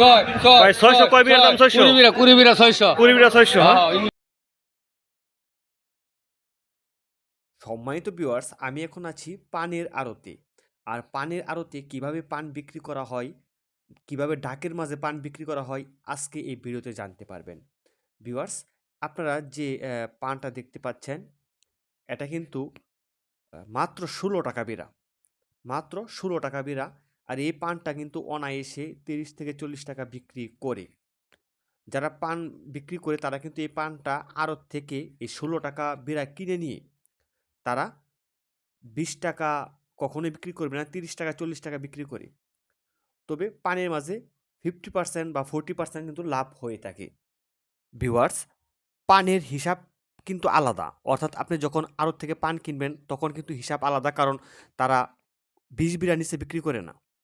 ছয় ছয় ভাই, ছয়শো কয় বিড়ার দাম ছয়শো? কুড়ি বিড়া কুড়ি বিড়া ছয়শো। কুড়ি বিড়া ছয়শো সম্মানিত ভিউয়ার্স আমি এখন আছি পানের আড়তে। আর পানের আড়তে কীভাবে পান বিক্রি করা হয় কীভাবে ডাকের মাঝে পান বিক্রি করা হয় আজকে এই ভিডিওতে জানতে পারবেন। ভিউয়ার্স আপনারা যে আহ, পানটা দেখতে পাচ্ছেন এটা কিন্তু মাত্র ষোলো টাকা বিড়া। মাত্র ষোলো টাকা বিড়া আর এই পানটা কিন্তু অনায়াসে তিরিশ থেকে চল্লিশ টাকা বিক্রি করে। যারা পান বিক্রি করে তারা কিন্তু এই পানটা আড়ত থেকে এই ষোলো টাকা বিড়া কিনে নিয়ে তারা বিশ টাকা কখনোই বিক্রি করবে না, তিরিশ টাকা, চল্লিশ টাকা বিক্রি করে। তবে পানের মাঝে ফিফটি পার্সেন্ট বা ফোরটি পার্সেন্ট কিন্তু লাভ হয়ে থাকে। ভিউয়ার্স পানের হিসাব কিন্তু আলাদা। অর্থাৎ আপনি যখন আড়ত থেকে পান কিনবেন, তখন কিন্তু হিসাব আলাদা, কারণ তারা বিষ বিড়া নিচে বিক্রি করে না।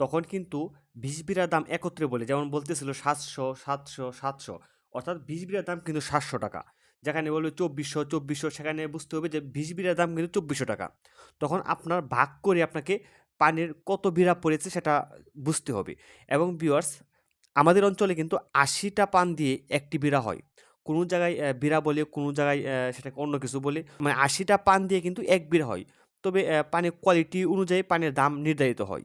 তখন কিন্তু বিড়ার দাম একত্রে বলে, যেমন বলতেছিল সাতশো সাতশো সাতশো। অর্থাৎ বিড়ার দাম কিন্তু সাতশো টাকা। যেখানে বলবে চব্বিশশো চব্বিশশো, সেখানে বুঝতে হবে যে বিড়ার দাম কিন্তু চব্বিশশো টাকা। তখন আপনার ভাগ করে আপনাকে পানের কত বিড়া পড়েছে সেটা বুঝতে হবে। এবং ভিউয়ার্স আমাদের অঞ্চলে কিন্তু আশিটা পান দিয়ে একটি বিড়া হয়। কোনো জায়গায় বিড়া বলে, কোনো জায়গায় সেটাকে অন্য কিছু বলে। মানে আশিটা পান দিয়ে কিন্তু এক বিড়া হয়। তবে পানের কোয়ালিটি অনুযায়ী পানের দাম নির্ধারিত হয়।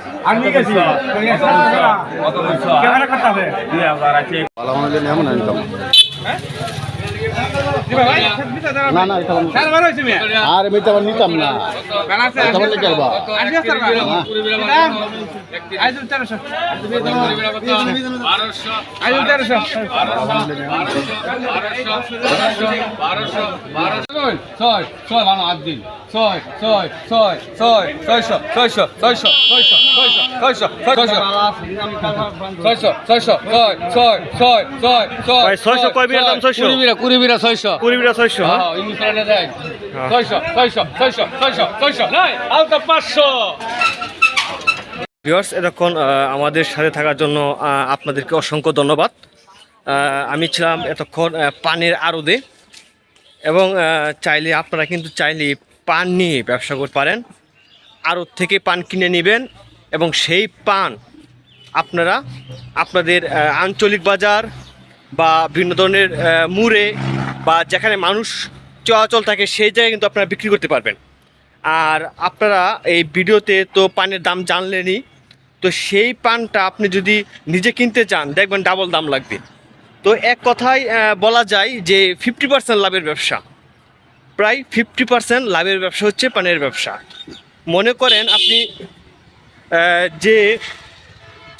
ভালো মানুষের এমন ইনকাম না না এটা আর আমি তো নিতাম না ছয় ছয় ভালো আট দিন ছয় ছয় ছয় ছয় ছয়শো ছয়শো ছয়শো ছয়শো ছয়শো ছয়শো ছয়শো ছয়শো ছয়শো হ্যাঁ হ্যাঁ ছয়শো ছয়শো ছয়শো ছয়শো ছয়শো নাই আলতা পাঁচশো। ভিউয়ার্স এতক্ষণ আমাদের সাথে থাকার জন্য আপনাদেরকে অসংখ্য ধন্যবাদ। আমি ছিলাম এতক্ষণ পানের আড়দে এবং চাইলে আপনারা কিন্তু চাইলে পান নিয়ে ব্যবসা করতে পারেন। আড়ত থেকে পান কিনে নেবেন এবং সেই পান আপনারা আপনাদের আঞ্চলিক বাজার বা বিভিন্ন ধরনের মুড়ে বা যেখানে মানুষ চলাচল থাকে সেই জায়গায় কিন্তু আপনারা বিক্রি করতে পারবেন। আর আপনারা এই ভিডিওতে তো পানের দাম জানলেনই, তো সেই পানটা আপনি যদি নিজে কিনতে চান, দেখবেন ডাবল দাম লাগবে। তো এক কথায় বলা যায় যে ফিফটি পার্সেন্ট লাভের ব্যবসা। প্রায় ফিফটি পার্সেন্ট লাভের ব্যবসা হচ্ছে পানের ব্যবসা। মনে করেন আপনি যে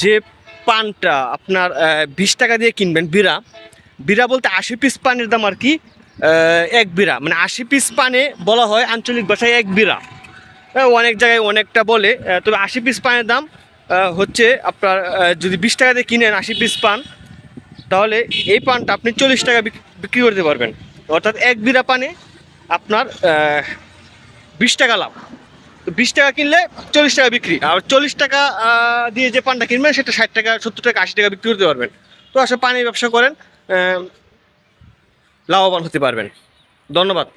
যে পানটা আপনার বিশ টাকা দিয়ে কিনবেন বিড়া বিড়া বলতে আশি পিস পানের দাম আর কি এক বিড়া। মানে আশি পিস পানে বলা হয় আঞ্চলিক ভাষায় এক বিড়া। আহ, অনেক জায়গায় অনেকটা বলে। তবে আশি পিস পানের দাম হচ্ছে আপনার যদি বিশ টাকা দিয়ে কিনেন আশি পিস পান তাহলে এই পানটা আপনি চল্লিশ টাকা বিক্রি করতে পারবেন। অর্থাৎ এক বিড়া পানে আপনার বিশ টাকা লাভ। বিশ টাকা কিনলে চল্লিশ টাকা বিক্রি। আর চল্লিশ টাকা দিয়ে যে পানটা কিনবেন সেটা ষাট টাকা সত্তর টাকা আশি টাকা বিক্রি করতে পারবেন। তো আসলে পানির ব্যবসা করেন লাভবান হতে পারবেন। ধন্যবাদ।